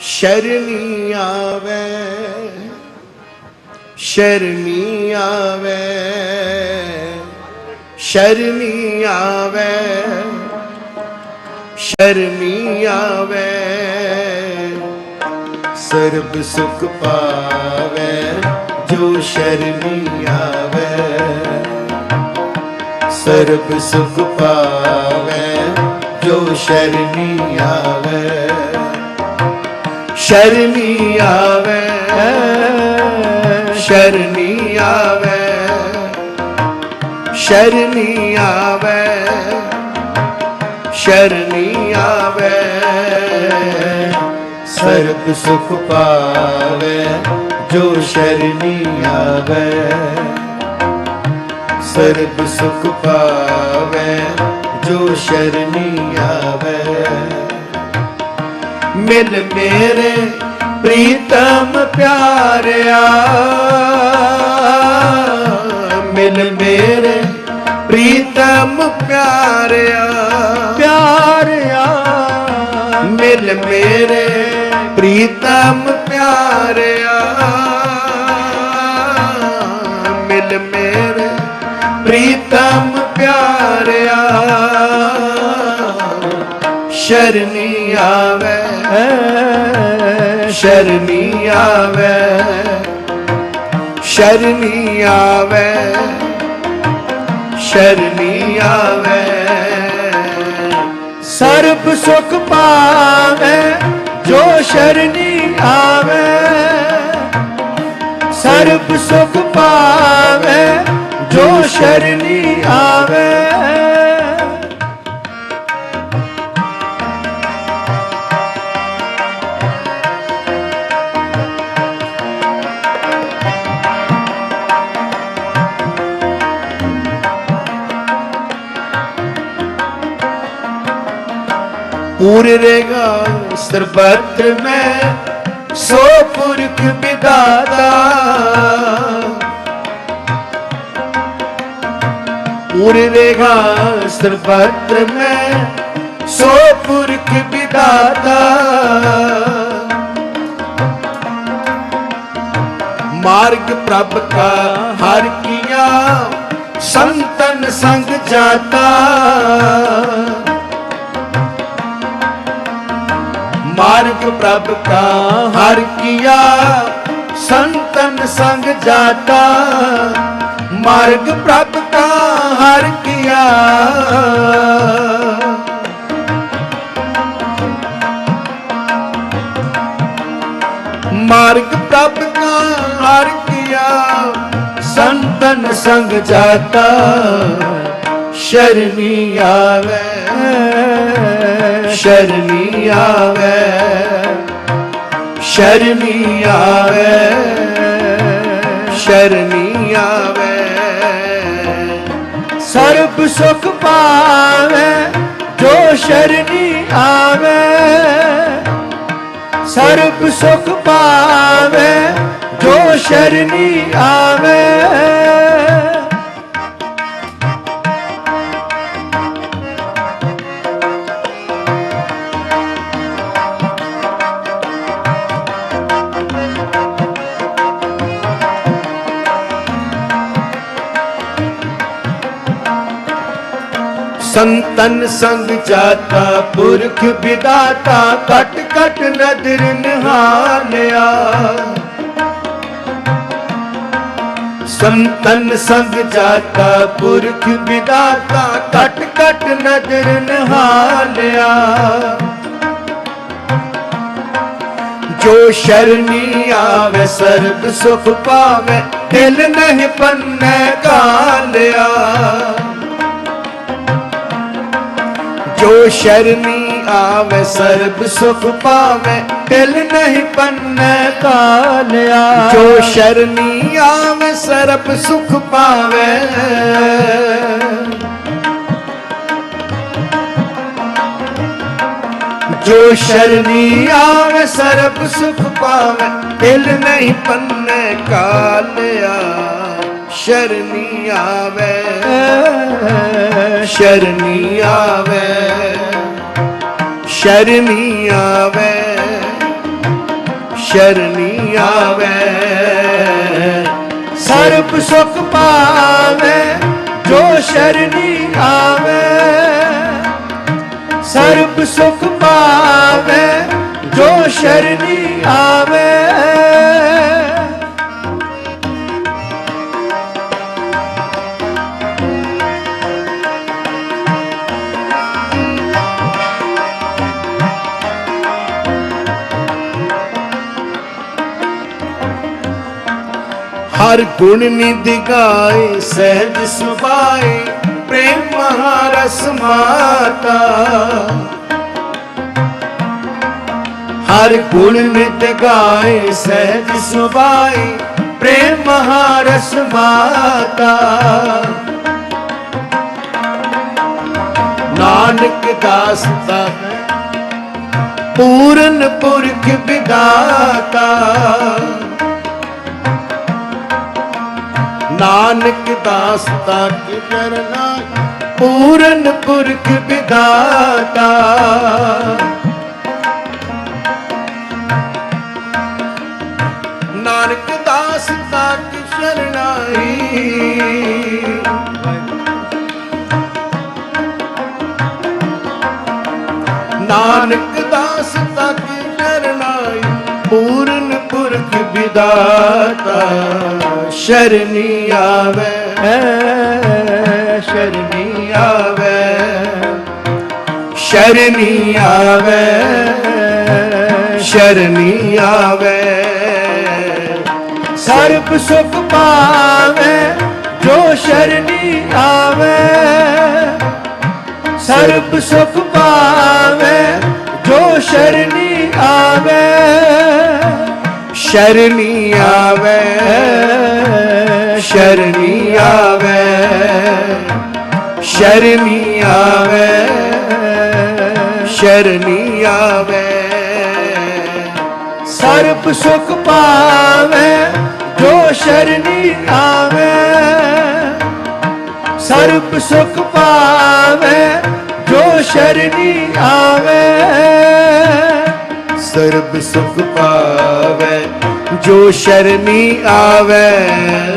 ਸ਼ਰਨੀ ਆਵੇ ਸ਼ਰਨੀ ਆਵੇ ਸ਼ਰਨੀ ਆਵੇ ਸ਼ਰਨੀ ਆਵੇ, ਸਰਬ ਸੁਖ ਪਾਵੇ, ਜੋ ਸ਼ਰਨੀ ਆਵੇ, ਸਰਬ ਸੁਖ ਪਾਵੇ, ਜੋ ਸ਼ਰਨੀ ਆਵੇ। ਸ਼ਰਨੀ ਆਵੇ ਸ਼ਰਨੀ ਆਵੇ ਸ਼ਰਨੀ ਆਵੇ ਸ਼ਰਨੀ ਆਵੇ। ਸਰਬ ਸੁਖ ਪਾਵੇ ਜੋ ਸ਼ਰਨੀ ਆਵੇ। ਸਰਬ ਸੁਖ ਪਾਵੇ ਜੋ ਸ਼ਰਨੀ ਆਵੇ। ਮਿਲ ਮੇਰੇ ਪ੍ਰੀਤਮ ਪਿਆਰਿਆ। ਮਿਲ ਮੇਰੇ ਪ੍ਰੀਤਮ ਪਿਆਰਿਆ। ਪਿਆਰਿਆ। ਮਿਲ ਮੇਰੇ ਪ੍ਰੀਤਮ ਪਿਆਰਿਆ। ਮਿਲ ਮੇਰੇ ਪ੍ਰੀਤਮ ਪਿਆਰਿਆ। ਸ਼ਰਨੀ ਆਵੇ। ਸ਼ਰਮੀ ਆਵੇ। ਸ਼ਰਨੀ ਆਵੇ। ਸ਼ਰਨੀ ਆਵੇ। ਸਰਬ ਸੁਖ ਪਾਵੇ, ਜੋ ਸ਼ਰਨੀ ਆਵੇ। ਸਰਬ ਸੁਖ ਪਾਵੇ, ਜੋ ਸ਼ਰਨੀ ਆਵੇ। पूरे रेगा सरबत में। सो पुरख विदाता पूरे रेगा सरबत में। सो पुरख विदाता मार्ग प्रभ का हर किया, संतन संग जाता। ਮਾਰਗ ਪ੍ਰਭ ਕਾ, ਹਰ ਕੀਆ, ਸੰਤਨ ਸੰਗ ਜਾਤਾ। ਮਾਰਗ ਪ੍ਰਭ ਕਾ, ਹਰ ਕੀਆ। ਮਾਰਗ ਪ੍ਰਭ ਕਾ, ਹਰ ਕੀਆ, ਸੰਤਨ ਸੰਗ ਜਾਤਾ। ਸ਼ਰਮੀ ਆਵੇ ਸ਼ਰਮੀ ਆਵੇ ਸ਼ਰਮੀ ਆਵੇ ਸ਼ਰਮੀ ਆਵੇ। ਸਰਬ ਸੁਖ ਪਾਵੇ, ਜੋ ਸ਼ਰਨੀ ਆਵੇ, ਸਰਬ ਸੁਖ ਪਾਵੇ, ਜੋ ਸ਼ਰਨੀ ਆਵੇ। ਸੰਤਨ ਸੰਗ ਜਾਤਾ ਪੁਰਖ ਵਿਦਾਤਾ ਕਟ ਕਟ ਨਦਰ ਨਿਹਾਲਿਆ ਸੰਤਨ ਸੰਗ ਜਾਤਾ ਪੁਰਖ ਵਿਦਾਤਾ ਕਟ ਕਟ ਨਦਰ ਨਿਹਾਲਿਆ ਜੋ ਸ਼ਰਨੀ ਆਵੇ ਸਰਬ ਸੁਖ ਪਾਵੇ ਦਿਲ ਨਹੀਂ ਪੰਨੇ ਕਾਲਿਆ ਜੋ ਸ਼ਰਨੀ ਆਵੇ, ਸਰਬ ਸੁਖ ਪਾਵੇ, ਦਿਲ ਨਹੀਂ ਪੰਨੇ ਕਾਲਿਆ ਜੋ ਸ਼ਰਨੀ ਆਵੇ, ਸਰਬ ਸੁਖ ਪਾਵੇ। ਜੋ ਸ਼ਰਨੀ ਆਵੇ, ਸਰਬ ਸੁਖ ਪਾਵੇ, ਦਿਲ ਨਹੀਂ ਪੰਨੇ ਕਾਲਿਆ ਸ਼ਰਨੀ ਆਵੇ। ਸ਼ਰਨੀ ਆਵੇ। ਸ਼ਰਨੀ ਆਵੇ। ਸ਼ਰਨੀ ਆਵੇ। ਸਰਬ ਸੁਖ ਪਾਵੇ, ਜੋ ਸ਼ਰਨੀ ਆਵੇ। ਸਰਬ ਸੁਖ ਪਾਵੇ, ਜੋ ਸ਼ਰਨੀ ਆਵੇ। ਹਰ ਗੁਣ ਨਿਧ ਗਾਏ, ਸਹਿਜ ਸੁਭਾਏ, ਪ੍ਰੇਮ ਮਹਾਰਸ ਮਾਤਾ। ਹਰ ਗੁਣ ਨਿਤ ਗਾਏ, ਸਹਿਜ ਸੁਭਾਏ, ਪ੍ਰੇਮ ਮਹਾਰਸ ਮਾਤਾ। ਨਾਨਕ ਦਾਸ ਦਾ ਪੂਰਨ ਪੁਰਖ ਵਿਦਾਤਾ ਨਾਨਕ ਦਾਸ ਤਾ ਕੀ ਕਰਨਾ ਪੂਰਨ ਪੁਰਖ ਵਿਦਾਤਾ ਨਾਨਕ ਦਾਸ ਤਾ ਕੀ ਸ਼ਰਨਾਈ ਨਾਨਕ ਦਾਸ ਤਾ ਕੀ ਸ਼ਰਨਾਈ ਪੂਰਨ ਪੁਰਖ ਵਿਦਾਤਾ ਸ਼ਰਨੀ ਆਵੇ ਸ਼ਰਨੀ ਆਵੇ। ਸ਼ਰਨੀ ਆਵੇ ਸ਼ਰਨੀ ਆਵੇ। ਸਰਬ ਸੁਖ ਪਾਵੇ, ਜੋ ਸ਼ਰਨੀ ਆਵੇ। ਸਰਬ ਸੁਖ ਪਾਵੇ, ਜੋ ਸ਼ਰਨੀ ਆਵੇ। ਸ਼ਰਨੀ ਆਵੇ ਸ਼ਰਨੀ ਆਵੇ ਸ਼ਰਨੀ ਆਵੇ ਸ਼ਰਨੀ ਆਵੇ। ਸਰਬ ਸੁਖ ਪਾਵੇ, ਜੋ ਸ਼ਰਨੀ ਆਵੇ। ਸਰਬ ਸੁਖ ਪਾਵੇ, ਜੋ ਸ਼ਰਨੀ ਆਵੇ। ਸਰਬ ਸੁਖ ਪਾਵੇ। ਜੋ ਸ਼ਰਨੀ ਆਵੇ